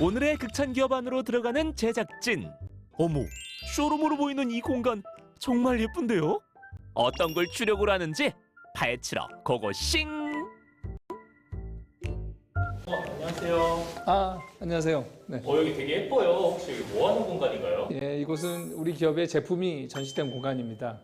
오늘의 극찬 기업 안으로 들어가는 제작진. 어머, 쇼룸으로 보이는 이 공간 정말 예쁜데요? 어떤 걸 주력으로 하는지 파헤치러 고고싱! 어, 안녕하세요. 아, 안녕하세요. 네. 어, 여기 되게 예뻐요. 혹시 여기 뭐 하는 공간인가요? 예, 이곳은 우리 기업의 제품이 전시된 공간입니다.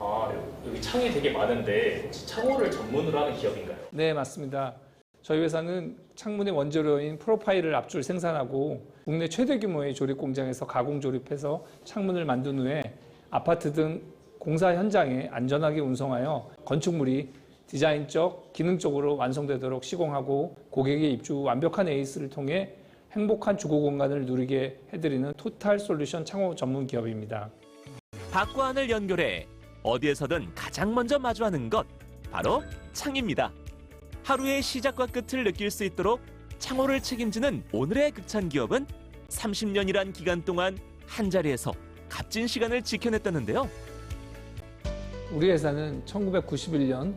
아, 여기 창이 되게 많은데 혹시 창호를 전문으로 하는 기업인가요? 네, 맞습니다. 저희 회사는 창문의 원재료인 프로파일을 압출 생산하고 국내 최대 규모의 조립 공장에서 가공 조립해서 창문을 만든 후에 아파트 등 공사 현장에 안전하게 운송하여 건축물이 디자인적, 기능적으로 완성되도록 시공하고 고객의 입주 후 완벽한 에이스를 통해 행복한 주거 공간을 누리게 해드리는 토탈 솔루션 창호 전문 기업입니다. 밖과 안을 연결해 어디에서든 가장 먼저 마주하는 것 바로 창입니다. 하루의 시작과 끝을 느낄 수 있도록 창호를 책임지는 오늘의 극찬 기업은 30년이란 기간 동안 한 자리에서 값진 시간을 지켜냈다는데요. 우리 회사는 1991년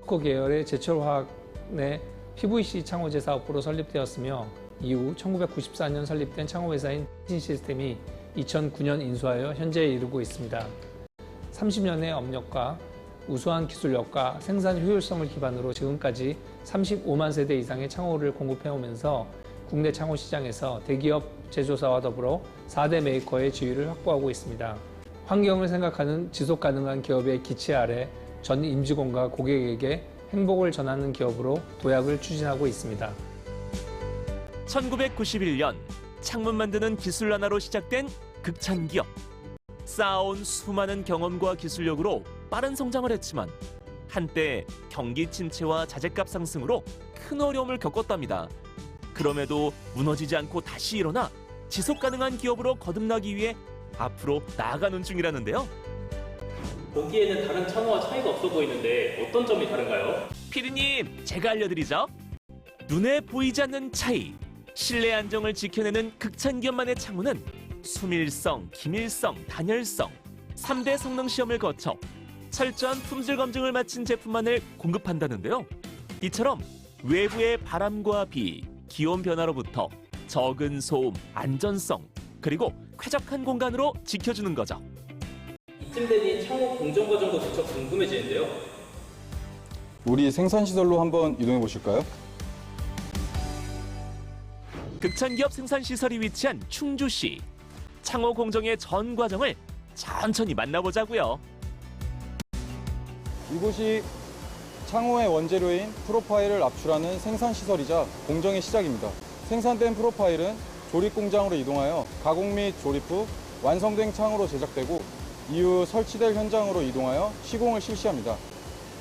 코코 계열의 제철화학 내 PVC 창호제 사업부로 설립되었으며 이후 1994년 설립된 창호회사인 신 시스템이 2009년 인수하여 현재에 이르고 있습니다. 30년의 업력과 우수한 기술력과 생산 효율성을 기반으로 지금까지 35만 세대 이상의 창호를 공급해 오면서 국내 창호 시장에서 대기업 제조사와 더불어 4대 메이커의 지위를 확보하고 있습니다. 환경을 생각하는 지속 가능한 기업의 기치 아래 전 임직원과 고객에게 행복을 전하는 기업으로 도약을 추진하고 있습니다. 1991년 창문 만드는 기술 하나로 시작된 극찬 기업. 쌓아온 수많은 경험과 기술력으로 빠른 성장을 했지만 한때 경기 침체와 자재값 상승으로 큰 어려움을 겪었답니다. 그럼에도 무너지지 않고 다시 일어나 지속 가능한 기업으로 거듭나기 위해 앞으로 나아가는 중이라는데요. 보기에는 다른 창호와 차이가 없어 보이는데 어떤 점이 다른가요? 피디님, 제가 알려드리죠. 눈에 보이지 않는 차이, 실내 안정을 지켜내는 극찬 기업만의 창문은 수밀성, 기밀성, 단열성, 3대 성능 시험을 거쳐 철저한 품질 검증을 마친 제품만을 공급한다는데요. 이처럼 외부의 바람과 비, 기온 변화로부터 적은 소음, 안전성, 그리고 쾌적한 공간으로 지켜주는 거죠. 이쯤 되니 창호 공정 과정도 무척 궁금해지는데요. 우리 생산 시설로 한번 이동해 보실까요? 극찬기업 생산 시설이 위치한 충주시. 창호 공정의 전 과정을 천천히 만나보자고요. 이곳이 창호의 원재료인 프로파일을 압출하는 생산시설이자 공정의 시작입니다. 생산된 프로파일은 조립 공장으로 이동하여 가공 및 조립 후 완성된 창으로 제작되고 이후 설치될 현장으로 이동하여 시공을 실시합니다.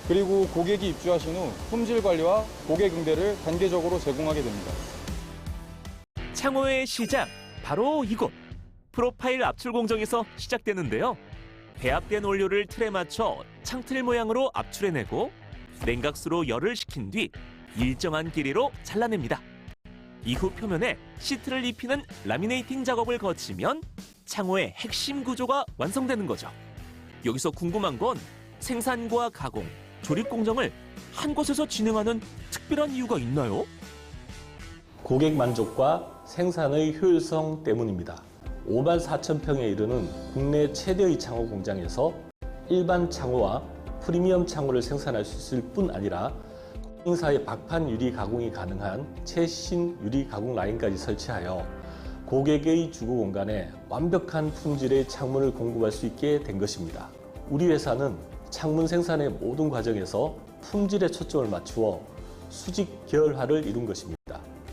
그리고 고객이 입주하신 후 품질 관리와 고객 응대를 단계적으로 제공하게 됩니다. 창호의 시작, 바로 이곳. 프로파일 압출 공정에서 시작되는데요. 배합된 원료를 틀에 맞춰 창틀 모양으로 압출해내고 냉각수로 열을 식힌 뒤 일정한 길이로 잘라냅니다. 이후 표면에 시트를 입히는 라미네이팅 작업을 거치면 창호의 핵심 구조가 완성되는 거죠. 여기서 궁금한 건 생산과 가공, 조립 공정을 한 곳에서 진행하는 특별한 이유가 있나요? 고객 만족과 생산의 효율성 때문입니다. 5만 4천 평에 이르는 국내 최대의 창호 공장에서 일반 창호와 프리미엄 창호를 생산할 수 있을 뿐 아니라 공사의 박판 유리 가공이 가능한 최신 유리 가공 라인까지 설치하여 고객의 주거 공간에 완벽한 품질의 창문을 공급할 수 있게 된 것입니다. 우리 회사는 창문 생산의 모든 과정에서 품질에 초점을 맞추어 수직 계열화를 이룬 것입니다.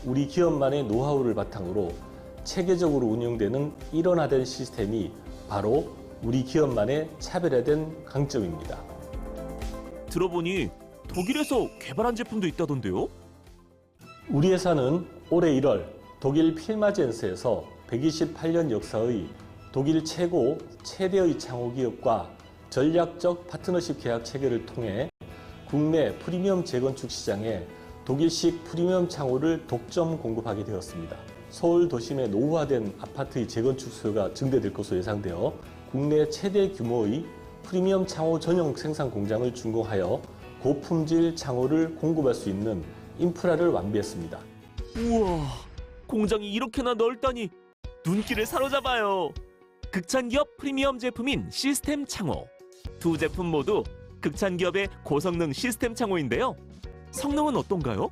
우리 기업만의 노하우를 바탕으로 체계적으로 운영되는 일원화된 시스템이 바로 우리 기업만의 차별화된 강점입니다. 들어보니 독일에서 개발한 제품도 있다던데요? 우리 회사는 올해 1월 독일 필마젠스에서 128년 역사의 독일 최고 최대의 창호 기업과 전략적 파트너십 계약 체결을 통해 국내 프리미엄 재건축 시장에 독일식 프리미엄 창호를 독점 공급하게 되었습니다. 서울 도심의 노후화된 아파트의 재건축 수요가 증대될 것으로 예상되어 국내 최대 규모의 프리미엄 창호 전용 생산 공장을 준공하여 고품질 창호를 공급할 수 있는 인프라를 완비했습니다. 우와, 공장이 이렇게나 넓다니 눈길을 사로잡아요. 극찬 기업 프리미엄 제품인 시스템 창호. 두 제품 모두 극찬 기업의 고성능 시스템 창호인데요. 성능은 어떤가요?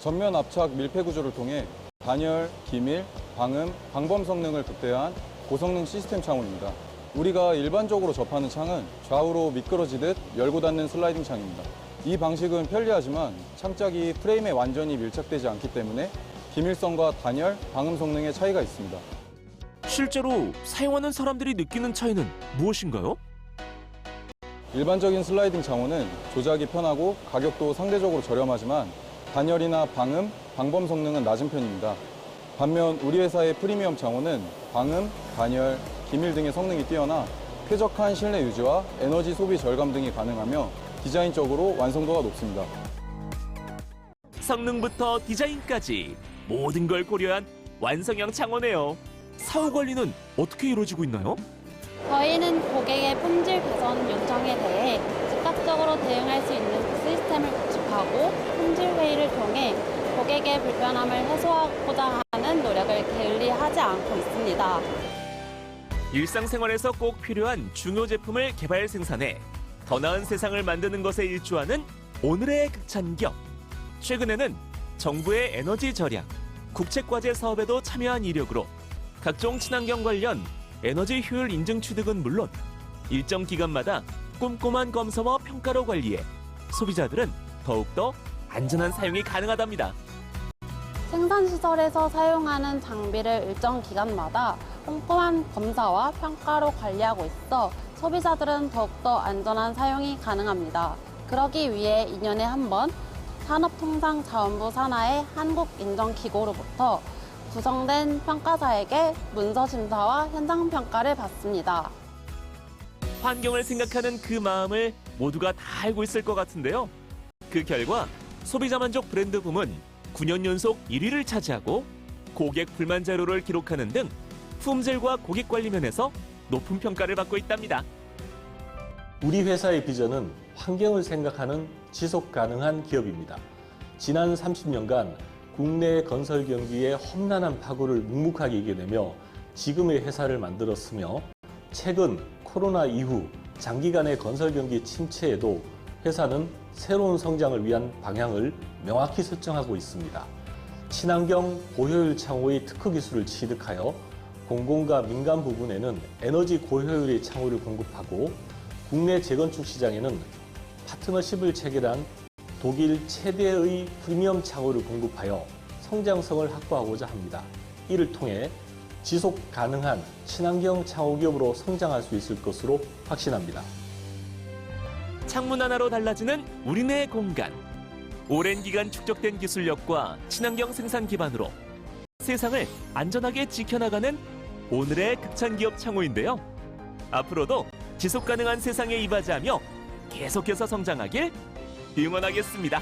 전면 압착 밀폐 구조를 통해 단열, 기밀, 방음, 방범 성능을 극대화한 고성능 시스템 창호입니다. 우리가 일반적으로 접하는 창은 좌우로 미끄러지듯 열고 닫는 슬라이딩 창입니다. 이 방식은 편리하지만 창짝이 프레임에 완전히 밀착되지 않기 때문에 기밀성과 단열, 방음 성능의 차이가 있습니다. 실제로 사용하는 사람들이 느끼는 차이는 무엇인가요? 일반적인 슬라이딩 창호는 조작이 편하고 가격도 상대적으로 저렴하지만 단열이나 방음, 방범 성능은 낮은 편입니다. 반면 우리 회사의 프리미엄 창호는 방음, 단열, 기밀 등의 성능이 뛰어나 쾌적한 실내 유지와 에너지 소비 절감 등이 가능하며 디자인적으로 완성도가 높습니다. 성능부터 디자인까지 모든 걸 고려한 완성형 창호네요. 사후 관리는 어떻게 이루어지고 있나요? 저희는 고객의 품질 개선 요청에 대해 즉각적으로 대응할 수 있는 시스템을 구축하고 품질 회의를 고객의 불편함을 해소하고자 하는 노력을 게을리하지 않고 있습니다. 일상생활에서 꼭 필요한 중요 제품을 개발 생산해 더 나은 세상을 만드는 것에 일조하는 오늘의 극찬기업. 최근에는 정부의 에너지 절약, 국책과제 사업에도 참여한 이력으로 각종 친환경 관련 에너지 효율 인증 취득은 물론 일정 기간마다 꼼꼼한 검사와 평가로 관리해 소비자들은 더욱더 안전한 사용이 가능하답니다. 생산시설에서 사용하는 장비를 일정 기간마다 꼼꼼한 검사와 평가로 관리하고 있어 소비자들은 더욱더 안전한 사용이 가능합니다. 그러기 위해 2년에 한 번 산업통상자원부 산하의 한국인정기구로부터 구성된 평가사에게 문서 심사와 현장 평가를 받습니다. 환경을 생각하는 그 마음을 모두가 다 알고 있을 것 같은데요. 그 결과 소비자 만족 브랜드 부문 9년 연속 1위를 차지하고 고객 불만 자료를 기록하는 등 품질과 고객 관리 면에서 높은 평가를 받고 있답니다. 우리 회사의 비전은 환경을 생각하는 지속 가능한 기업입니다. 지난 30년간 국내 건설 경기의 험난한 파고를 묵묵하게 이겨내며 지금의 회사를 만들었으며 최근 코로나 이후 장기간의 건설 경기 침체에도 회사는 새로운 성장을 위한 방향을 명확히 설정하고 있습니다. 친환경 고효율 창호의 특허 기술을 취득하여 공공과 민간 부분에는 에너지 고효율의 창호를 공급하고 국내 재건축 시장에는 파트너십을 체결한 독일 최대의 프리미엄 창호를 공급하여 성장성을 확보하고자 합니다. 이를 통해 지속 가능한 친환경 창호 기업으로 성장할 수 있을 것으로 확신합니다. 창문 하나로 달라지는 우리네 공간. 오랜 기간 축적된 기술력과 친환경 생산 기반으로 세상을 안전하게 지켜나가는 오늘의 극찬 기업 창호인데요. 앞으로도 지속 가능한 세상에 이바지하며 계속해서 성장하길 응원하겠습니다.